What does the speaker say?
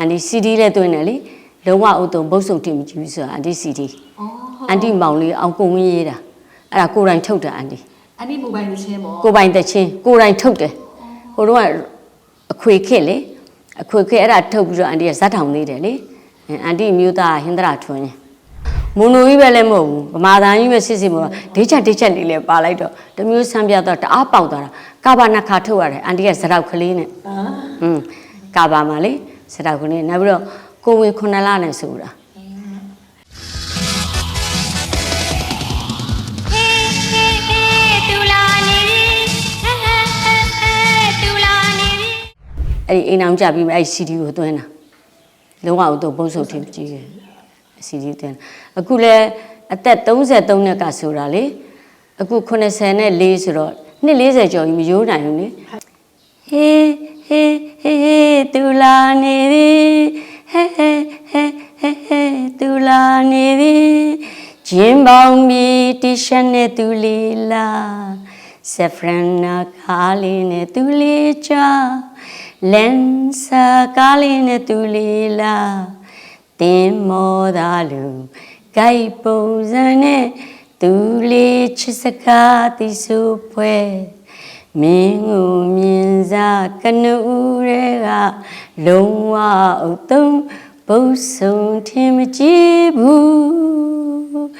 န်ဒီ CD လည်းတွင်းတယ်လေလုံးဝဥတုံဘုတ်စုံတင်မကြည့်ဘူးဆိုတာအန်ဒီ CD အော်ဟုတ်အန်တီမောင်လေးအောင်ကိုဝင်းရေးတာအဲ့ဒါကိုယ်တိုင်ထုတ်တာအန်တီအန်ဒီမိုဘိုင်းလို့ချင်းပေါ့ကိုယ်ပိုင်တချင်းကိုယ်တိုင်ထုတ်တယ်ဟိုတော့ကအခွေခက်လေအခွေခက်အဲ့ဒါထုတ်ပြီးတော့အန်တီကဇက်ထောင်နေတယ်လေအဲအန်တီမျိုးသားဟင်္ဒရာထွန်းရင်မွန်နိုကြီးပဲလည်းမဟုတ်ဘူးဗမာသားကြီးပဲစစ်စစ်မလို့ဒေးချက်ဒေးချက်လေးလည်းပါလိုက်တော့တစ်မျိုးဆန်းပြတော့တအားပေါက်သွားတာကာဘာနှစ်ခါထုတ်ရတယ်အန်တီကဇရောက်ကလေးနဲ့အာอืมကာဘာမှာလေ ဇရောက်ကလေးနောက်ပြီးတော့ကိုဝင်ခုနှစ်လနဲ့ဆိုတာဟေးဟေးဟေးတူလာနေပြီဟဲဟဲဟဲဟဲတူလာနေပြီအဲ့ဒီအိမ်အောင်ကြပြီးမှအဲ့ဒီ CD ကိုသွင်းတာလုံးဝတော့ဘုံစုပ်ထင်ကြည့်တယ် CD သွင်းတာအခုလဲအသက်33နှစ်ကဆိုတာလေအခု84နဲ့4ဆိုတော့နှစ်40ကျော်ကြီးမရိုးနိုင်ဘူးလေဟေး ဟေးဟေးဟေးတူလာနေပြီဟဲဟဲဟဲဟဲဟဲတူလာနေပြီဂျင်းပေါင်းမီတီရှပ်နဲ့တူလေးလာဆဖရနာကားလေးနဲ့တူလေးချာလန်စာကားလေးနဲ့တူလေးလာတင်မောသားလူဂိုက်ပုံစံနဲ့တူလေးချစ်စကားတီဆူဖွဲမင်းကိုမြင် စားကနဦးတွေကလုံးဝအုပ်သုံးဘုတ်ဆုံးထင်မကြည့်ဘူး